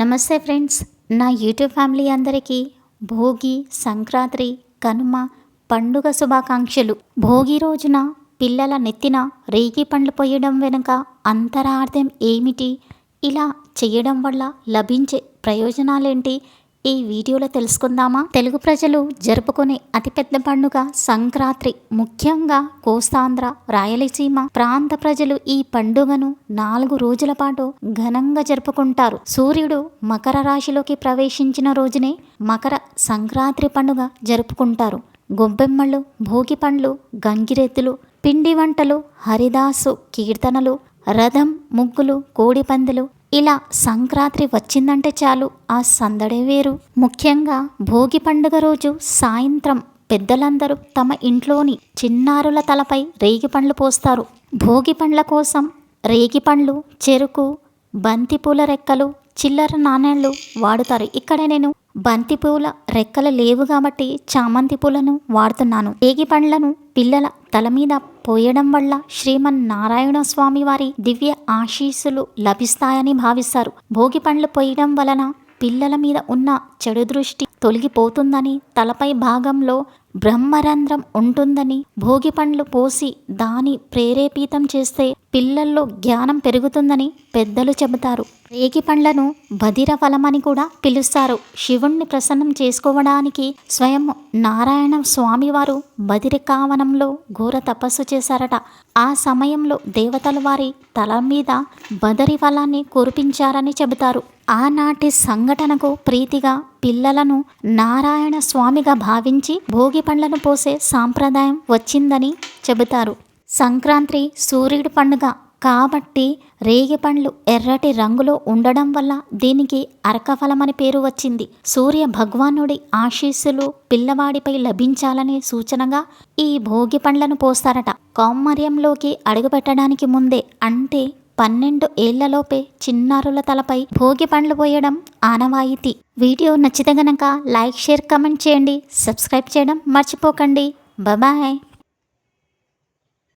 నమస్తే ఫ్రెండ్స్ నా YouTube family అందరికీ భోగి సంక్రాంతి కనుమ పండుగ శుభాకాంక్షలు. భోగి రోజున పిల్లల నెత్తిన రేగి పండ్లు పోయడం వెనుక అంతరార్థం ఏమిటి? ఇలా చేయడం వల్ల లభించే ప్రయోజనాలేంటి? ఈ వీడియోలో తెలుసుకుందామా? తెలుగు ప్రజలు జరుపుకునే అతిపెద్ద పండుగ సంక్రాంతి. ముఖ్యంగా కోస్తాంధ్ర రాయలసీమ ప్రాంత ప్రజలు ఈ పండుగను నాలుగు రోజుల పాటు ఘనంగా జరుపుకుంటారు. సూర్యుడు మకర రాశిలోకి ప్రవేశించిన రోజునే మకర సంక్రాంతి పండుగ జరుపుకుంటారు. గొబ్బెమ్మలు భోగి పండ్లు గంగిరెద్దులు పిండి వంటలు హరిదాసు కీర్తనలు రథం ముగ్గులు కోడిపందులు ఇలా సంక్రాంతి వచ్చిందంటే చాలు. ఆ సందడే వేరు. ముఖ్యంగా భోగి పండుగ రోజు సాయంత్రం పెద్దలందరూ తమ ఇంట్లోని చిన్నారుల తలపై రేగి పండ్లు పోస్తారు. భోగి పండ్ల కోసం రేగి పండ్లు చెరుకు బంతిపూల రెక్కలు చిల్లర నాణేలు వాడుతారు. ఇక్కడ నేను బంతిపూల రెక్కలు లేవు కాబట్టి చామంతి పూలను వాడుతున్నాను. రేగి పండ్లను పిల్లల తల మీద పోయడం వల్ల శ్రీమన్ నారాయణ స్వామి వారి దివ్య ఆశీస్సులు లభిస్తాయని భావిస్తారు. భోగి పండ్లు పోయడం వలన పిల్లల మీద ఉన్న చెడు దృష్టి తొలగిపోతుందని తలపై భాగంలో బ్రహ్మరంధ్రం ఉంటుందని భోగి పండ్లు పోసి దాని ప్రేరేపితం చేస్తే పిల్లల్లో జ్ఞానం పెరుగుతుందని పెద్దలు చెబుతారు. రేగి పండ్లను బదిర ఫలమని కూడా పిలుస్తారు. శివుణ్ణి ప్రసన్నం చేసుకోవడానికి స్వయం నారాయణ స్వామివారు బదిరికావనంలో ఘోర తపస్సు చేశారట. ఆ సమయంలో దేవతలు వారి తల మీద బదరి ఫలాన్ని కురిపించారని చెబుతారు. ఆనాటి సంఘటనకు ప్రీతిగా పిల్లలను నారాయణ స్వామిగా భావించి భోగి పండ్లను పోసే సాంప్రదాయం వచ్చిందని చెబుతారు. సంక్రాంతి సూర్యుడి పండుగ కాబట్టి రేగి పండ్లు ఎర్రటి రంగులో ఉండడం వల్ల దీనికి అరకఫలమని పేరు వచ్చింది. సూర్య భగవానుడి ఆశీస్సులు పిల్లవాడిపై లభించాలనే సూచనగా ఈ భోగి పండ్లను పోస్తారట. కౌమర్యంలోకి అడుగుపెట్టడానికి ముందే అంటే పన్నెండు ఏళ్ళలోపే చిన్నారుల తలపై భోగి పండ్లు పోయడం ఆనవాయితీ. వీడియో నచ్చితే గనక లైక్ షేర్ కమెంట్ చేయండి. సబ్స్క్రైబ్ చేయడం మర్చిపోకండి. బాయ్